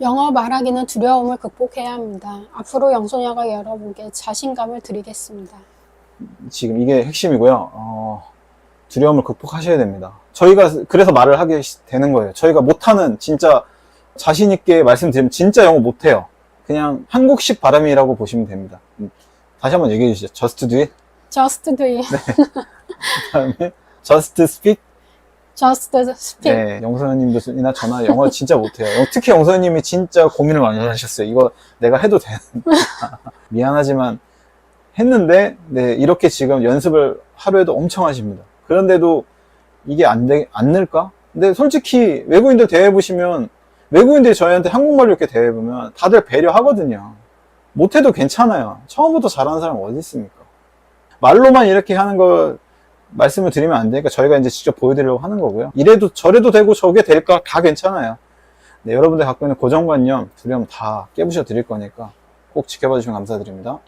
영어 말하기는 두려움을 극복해야 합니다. 앞으로 영소녀가 여러분께 자신감을 드리겠습니다. 지금 이게 핵심이고요. 어, 두려움을 극복하셔야 됩니다. 저희가 그래서 말을 하게 시- 되는 거예요. 저희가 못하는 진짜 자신 있게 말씀드리면 진짜 영어 못해요. 그냥 한국식 발음이라고 보시면 됩니다. 음, 다시 한번 얘기해 주시죠. Just do it. Just do it. 그다음에 Just speak. Just speak. 네, 영선님이나 저나 영어 진짜 못해요. 특히 영선님이 진짜 고민을 많이 하셨어요. 이거 내가 해도 되는 미안하지만 했는데 네, 이렇게 지금 연습을 하루에도 엄청 하십니다. 그런데도 이게 안, 되, 안 늘까? 근데 솔직히 외국인들 대회 보시면 외국인들이 저희한테 한국말로 이렇게 대회 보면 다들 배려하거든요. 못해도 괜찮아요. 처음부터 잘하는 사람 어디 있습니까? 말로만 이렇게 하는 거 말씀을 드리면 안 되니까 저희가 이제 직접 보여드리려고 하는 거고요. 이래도 저래도 되고 저게 될까 다 괜찮아요. 네, 여러분들 갖고 있는 고정관념, 두려움 다 깨부셔 드릴 거니까 꼭 지켜봐 주시면 감사드립니다.